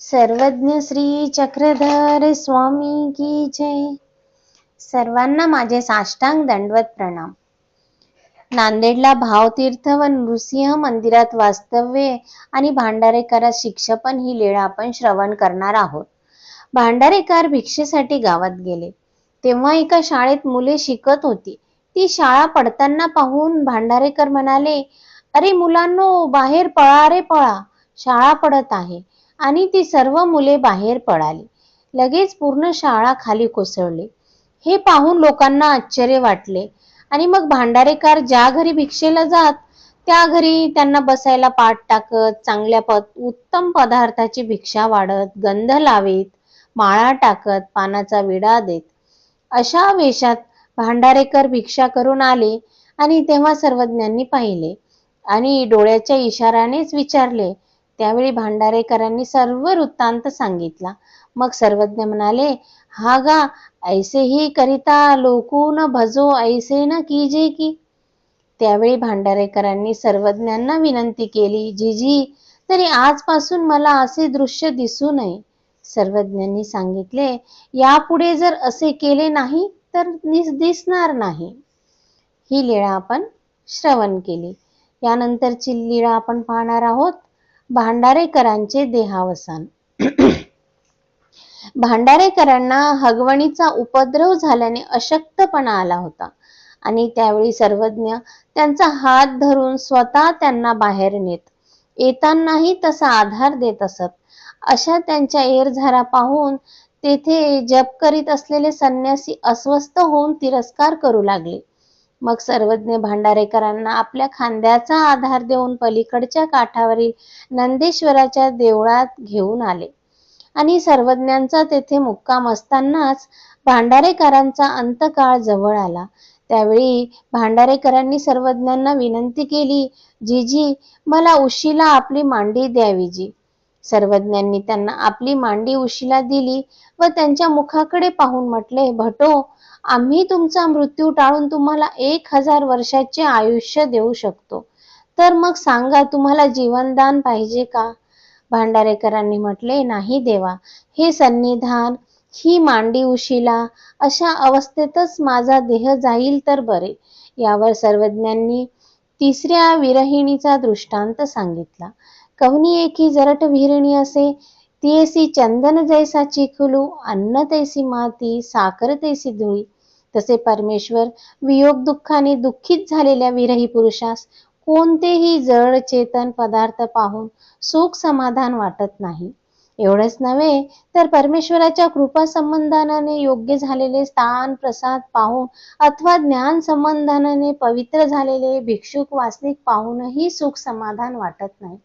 सर्वज्ञ श्री चक्रधर स्वामी की जय. सर्वांना माझे साष्टांग दंडवत प्रणाम. नांदेडला भावतीर्थ व नृसिंह मंदिरात वास्तव्य आणि भांडारेकरात शिक्षपण ही लीळा आपण श्रवण करणार आहोत. भांडारेकर भिक्षेसाठी गावात गेले. तेव्हा एका शाळेत मुले शिकत होती. ती शाळा पडताना पाहून भांडारेकर म्हणाले अरे मुलांनो बाहेर पळा रे पळा. शाळा पडत आहे. आणि ती सर्व मुले बाहेर पळाली लगेच पूर्ण शाळा खाली कोसळली. हे पाहून लोकांना आश्चर्य वाटले. आणि मग भांडारेकर ज्या घरी भिक्षेला जात त्या घरी त्यांना बसायला पाठ टाकत चांगल्या पद उत्तम पदार्थाची भिक्षा वाढत गंध लावीत माळा टाकत पानाचा विडा देत. अशा वेशात भांडारेकर भिक्षा करून आले आणि तेव्हा सर्वज्ञांनी पाहिले. आणि डोळ्याच्या इशाऱ्यानेच विचारले त्यावेळी भांडारेकरांनी सर्व वृत्तांत सांगितला. मग सर्वज्ञ म्हणाले हा गा ऐसे ही करिता लोकून भजो ऐसे न कीजे की. त्यावेळी भांडारेकरांनी सर्वज्ञांना विनंती केली जीजी तरी आजपासून मला असे दृश्य दिसू नये. सर्वज्ञांनी सांगितले यापुढे जर असे केले नाही तर दिसणार नाही. ही लीळा आपण श्रवण केली. यानंतरची लीळा आपण पाहणार आहोत. भांडारेकरांचे देहावसान. भांडारेकरांना हगवणीचा उपद्रव झाल्याने अशक्तपणा आला होता. आणि त्यावेळी सर्वज्ञ त्यांचा हात धरून स्वतः त्यांना बाहेर नेत येतानाही तसा आधार देत असत. अशा त्यांच्या एरझारा पाहून तेथे जप करीत असलेले संन्यासी अस्वस्थ होऊन तिरस्कार करू लागले. मग सर्वज्ञ भांडारेकरांना आपल्या खांद्याचा आधार देऊन पलीकडच्या काठावरील नंदेश्वराच्या देवळात घेऊन आले. आणि सर्वज्ञांचा तेथे मुक्काम असतानाच भांडारेकरांचा अंतकाळ जवळ आला. त्यावेळी भांडारेकरांनी सर्वज्ञांना विनंती केली जीजी मला उशीला आपली मांडी द्यावी जी. सर्वज्ञांनी त्यांना आपली मांडी उशीला दिली व त्यांच्या मुखाकडे पाहून म्हटले भटो आम्ही तुमचा मृत्यू टाळून तुम्हाला एक हजार वर्षाचे आयुष्य देऊ शकतो. तर मग सांगा तुम्हाला जीवनदान पाहिजे का? भांडारेकरांनी म्हटले नाही देवा हे सन्निधान ही मांडी उशीला अशा अवस्थेतच माझा देह जाईल तर बरे. यावर सर्वज्ञांनी तिसऱ्या विरहिणीचा दृष्टांत सांगितला. कवनी एकी जरट विहिरणी असे? ती चंदन जैसा चिखलू अन्न तैसी माती साखर तैसी धुळी. तसे परमेश्वर वियोग दुःखाने दुःखित झालेल्या विरही पुरुषास कोणतेही जड चेतन पदार्थ पाहून सुख समाधान वाटत नाही. एवढंच नव्हे तर परमेश्वराच्या कृपा संबंधानाने योग्य झालेले स्थान प्रसाद पाहून अथवा ज्ञान संबंधानाने पवित्र झालेले भिक्षुक वासनिक पाहूनही सुख समाधान वाटत नाही.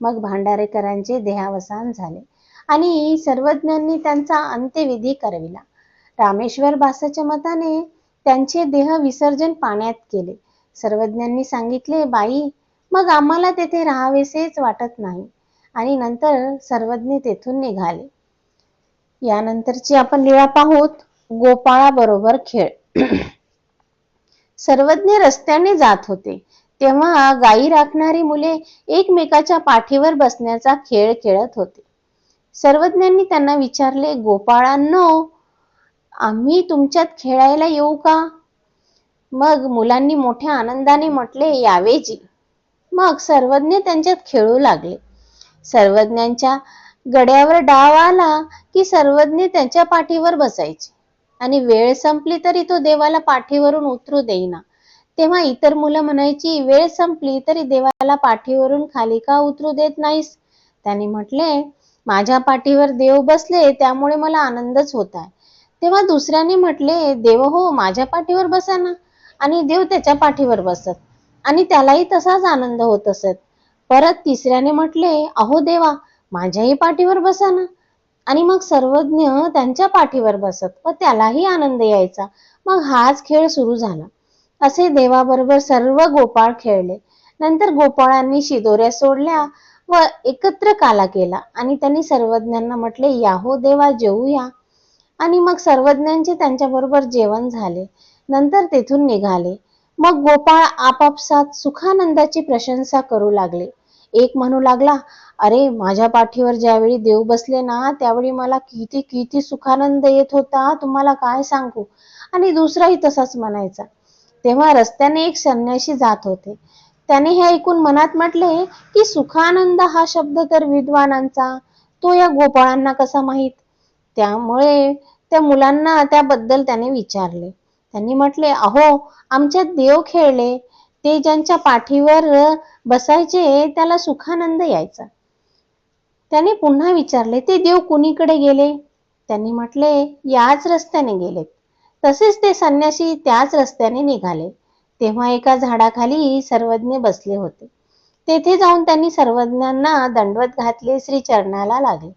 मग भांडारेकरांचे देहावसान झाले. आणि सर्वज्ञांनी त्यांचा अंत्यविधी करविला. रामेश्वर बासाच्या मताने त्यांचे देह विसर्जन पाण्यात केले. सर्वज्ञांनी सांगितले बाई मग आम्हाला तेथे राहावेसेच वाटत नाही. आणि नंतर सर्वज्ञ तेथून निघाले. यानंतरची आपण लीळा पाहूत गोपाळा बरोबर खेळ. सर्वज्ञ रस्त्याने जात होते. तेव्हा गायी राखणारी मुले एकमेकाच्या पाठीवर बसण्याचा खेळ खेळत होते. सर्वज्ञांनी त्यांना विचारले गोपाळांनो आम्ही तुमच्यात खेळायला येऊ का? मग मुलांनी मोठ्या आनंदाने म्हटले यावेजी. मग सर्वज्ञ त्यांच्यात खेळू लागले. सर्वज्ञांच्या गड्यावर डाव आला की सर्वज्ञ त्यांच्या पाठीवर बसायचे आणि वेळ संपली तरी तो देवाला पाठीवरून उतरू देईना. तेव्हा इतर मुलं म्हणायची वेळ संपली तरी देवाला पाठीवरून खाली का उतरू देत नाहीस. त्याने म्हटले माझ्या पाठीवर देव बसले त्यामुळे मला आनंदच होत आहे. तेव्हा दुसऱ्याने म्हटले देव हो माझ्या पाठीवर बसा ना. आणि देव त्याच्या पाठीवर बसत. आणि त्यालाही तसाच आनंद होत असत. परत तिसऱ्याने म्हटले अहो देवा माझ्याही पाठीवर बसा ना. आणि मग सर्वज्ञ त्यांच्या पाठीवर बसत व त्यालाही आनंद यायचा. मग हाच खेळ सुरू झाला. असे देवाबरोबर सर्व गोपाळ खेळले. नंतर गोपाळांनी शिदोऱ्या सोडल्या व एकत्र काला केला आणि त्यांनी सर्वज्ञांना म्हटले याहो देवा जेऊया आणि मग सर्वज्ञांचे त्यांच्याबरोबर जेवण झाले. नंतर तेथून निघाले. मग गोपाळ आपापसात सुखानंदाची प्रशंसा करू लागले. एक म्हणू लागला अरे माझ्या पाठीवर ज्यावेळी देव बसले ना त्यावेळी मला किती किती सुखानंद येत होता तुम्हाला काय सांगू? आणि दुसराही तसाच म्हणायचा. तेव्हा रस्त्याने एक संन्याशी जात होते. त्याने हे ऐकून मनात म्हटले की सुखानंद हा शब्द तर विद्वानांचा तो या गोपाळांना कसा माहीत? त्यामुळे त्या मुलांना त्याबद्दल त्याने विचारले. त्यांनी म्हटले अहो आमच्यात देव खेळले. ते ज्यांच्या पाठीवर बसायचे त्याला सुखानंद यायचा. त्याने पुन्हा विचारले ते देव कुणीकडे गेले? त्यांनी म्हटले याच रस्त्याने गेलेत. तसेच ते संन्यासी त्याच रस्त्याने निघाले. तेव्हा एका झाडाखाली सर्वज्ञ बसले होते. तेथे जाऊन त्यांनी सर्वज्ञांना दंडवत घातले श्री चरणाला लागले.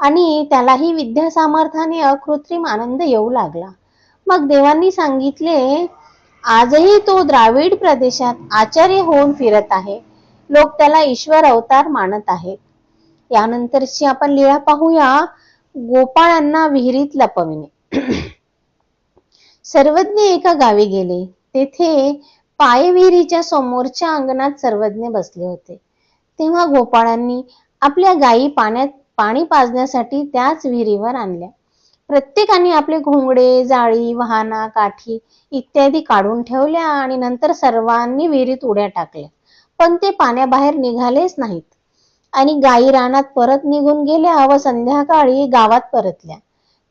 आणि त्यालाही विद्या सामर्थ्याने अकृत्रिम आनंद येऊ लागला. मग देवांनी सांगितले आजही तो द्राविड प्रदेशात आचार्य होऊन फिरत आहे. लोक त्याला ईश्वर अवतार मानत आहेत. यानंतरची आपण लीळा पाहूया. गोपाळांना विहिरीत लपविणे. सर्वज्ञ एका गावी गेले. तेथे पायविहिरीच्या समोरच्या अंगणात सर्वज्ञ बसले होते. तेव्हा गोपाळांनी आपल्या गायी पाण्यात पाणी पाजण्यासाठी त्याच विहिरीवर आणल्या. प्रत्येकाने आपले घोंगडे जाळी वाहना काठी इत्यादी काढून ठेवल्या आणि नंतर सर्वांनी विहिरीत उड्या टाकल्या. पण ते पाण्याबाहेर निघालेच नाहीत. आणि गायी रानात परत निघून गेल्या व संध्याकाळी गावात परतल्या.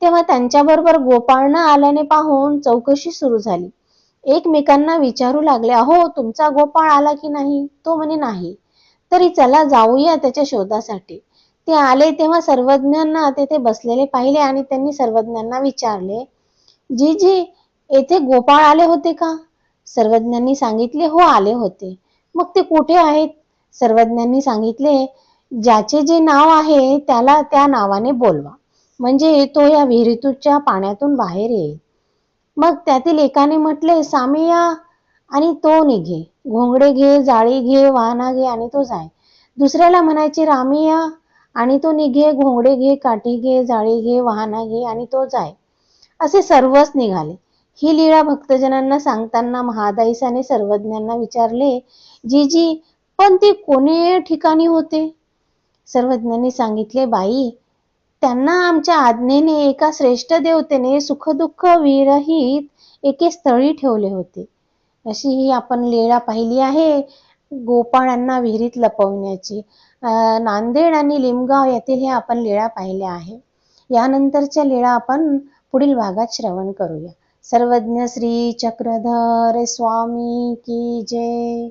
तेव्हा त्यांच्याबरोबर गोपाळ न आल्याने पाहून चौकशी सुरू झाली. एकमेकांना विचारू लागले अहो तुमचा गोपाळ आला की नाही? तो म्हणे नाही. तरी चला जाऊया त्याच्या शोधासाठी. ते आले तेव्हा सर्वज्ञांना तेथे बसलेले पाहिले आणि त्यांनी सर्वज्ञांना विचारले जी जी येथे गोपाळ आले होते का? सर्वज्ञांनी सांगितले हो आले होते. मग ते कुठे आहेत? सर्वज्ञांनी सांगितले ज्याचे जे नाव आहे त्याला त्या नावाने बोलवा. म्हणजे तो या विहिरीतूच्या पाण्यातून बाहेर येईल. मग त्यातील एकाने म्हटले सामिया आणि तो निघे. घोंगडे घे जाळी घे वाहना घे आणि तो जाय. दुसऱ्याला म्हणायचे रामिया आणि तो निघे घोंगडे घे काठी घे जाळी घे वाहना घे आणि तो जाय. असे सर्वच निघाले. ही लीळा भक्तजनांना सांगताना महादाईसाने सर्वज्ञांना विचारले जी जी पण ते कोणी ठिकाणी होते? सर्वज्ञांनी सांगितले बाई त्यांना आमच्या आज्ञेने एका श्रेष्ठ देवतेने सुखदुःख विरहित एके स्थळी ठेवले होते. अशी ही आपण लीळा पाहिली आहे गोपाळांना विहिरीत लपवण्याची. नांदेड आणि लिमगाव येथील हे आपण लीळा पाहिल्या आहे. यानंतरच्या लीळा आपण पुढील भागात श्रवण करूया. सर्वज्ञ श्री चक्रधर स्वामी की जय.